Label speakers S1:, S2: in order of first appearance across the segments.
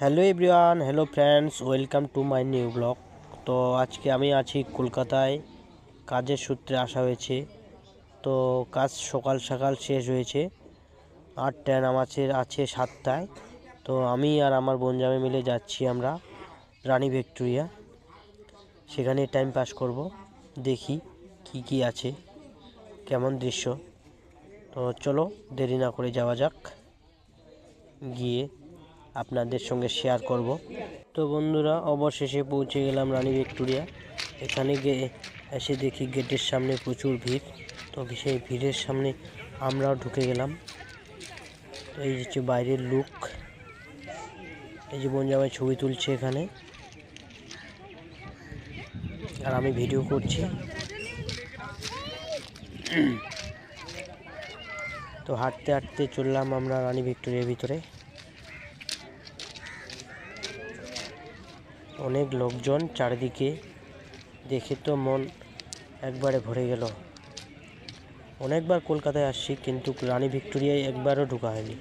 S1: Hello everyone, hello friends, welcome to my new blog. তো আজকে আমি আছি কলকাতায়, কাজের সূত্রে আসা হয়েছে। তো কাজ সকাল সকাল শেষ হয়েছে আর ট্রেন আমাদের আছে সাতটায়। তো আমি আর আমার বনজামে মিলে যাচ্ছি আমরা রানী ভিক্টোরিয়া। সেখানে টাইম পাস করব, দেখি কি কি আছে, কেমন দৃশ্য। তো চলো দেরি না করে যাওয়া যাক, গিয়ে আপনাদের সঙ্গে শেয়ার করব। তো বন্ধুরা, অবশেষে পৌঁছে গেলাম রানী ভিক্টোরিয়া। এখানে গিয়ে এসে দেখি গেটের সামনে প্রচুর ভিড়। তো সেই ভিড়ের সামনে আমরাও ঢুকে গেলাম। তো এই হচ্ছে বাইরের লুক এই যে বনজামাই ছবি তুলছে এখানে। আর আমি ভিডিও করছি। তো হাঁটতে হাঁটতে চললাম আমরা রানী ভিক্টোরিয়ার ভিতরে। অনেক লোকজন চারিদিকে দেখে তো মন একবারে ভরে গেল। অনেকবার কলকাতায় আসছি, কিন্তু রানী ভিক্টোরিয়ায় একবারও ঢোকা হয়নি।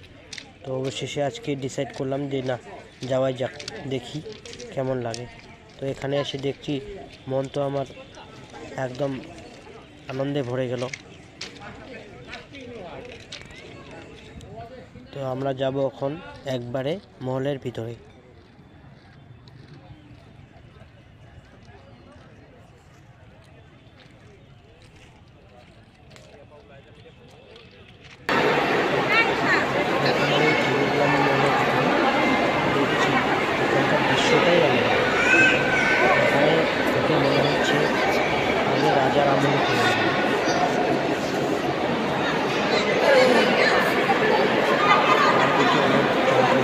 S1: তো অবশেষে আজকে ডিসাইড করলাম যে না, যাওয়াই যাক, দেখি কেমন লাগে। তো এখানে এসে দেখছি মন তো আমার একদম আনন্দে ভরে গেল। তো আমরা যাব এখন একবারে মহলের ভিতরে একেবারে ঢুকে গেলাম মহলের ভিতরে দেখছি এখানকার দৃশ্যটাই আলাদা এখানে থেকে মনে হচ্ছে আগে রাজার আমলে ফিরে গেলাম। চারদিকে অনেক যন্ত্রপাতি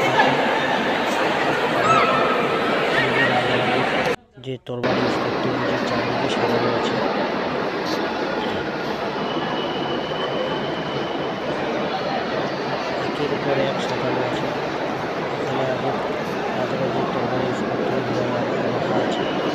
S1: আমাদের রাজার আমলে যে তরবারি যে চারদিকে আছে এখানে আগে রাজার যে তরবারি ইন্সপেক্টর রাখা আছে
S2: এটা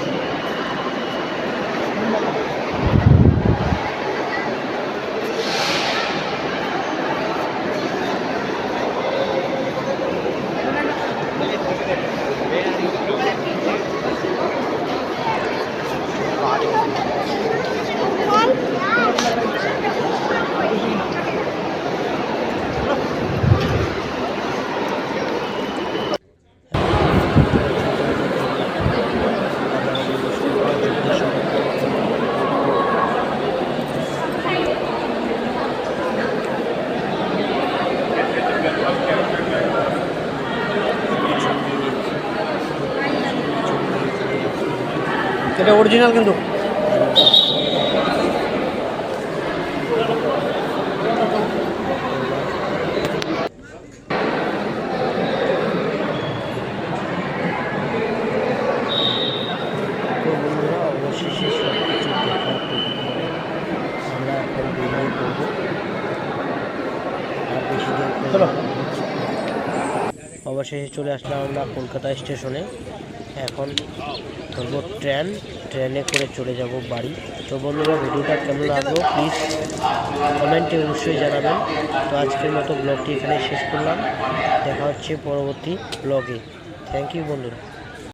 S2: অরিজিনাল কিন্তু
S1: তো বন্ধুরা অবশেষে সব কিছু দেখার পরে আমরা এখন বেরিয়ে পড়ব আর বেশি দেরি করব
S2: অরিজিনাল
S1: কিন্তু। অবশেষে চলে আসলাম আমরা কলকাতা স্টেশনে। এখন ধরবো ট্রেন, ট্রেনে করে চলে যাব বাড়ি। তো বন্ধুরা, ভিডিওটা কেমন লাগল প্লিজ কমেন্টে অবশ্যই জানাবেন। তো আজকের মতো ব্লগটি এখানে শেষ করলাম। দেখা হচ্ছে পরবর্তী ব্লগে থ্যাংক ইউ বন্ধুরা।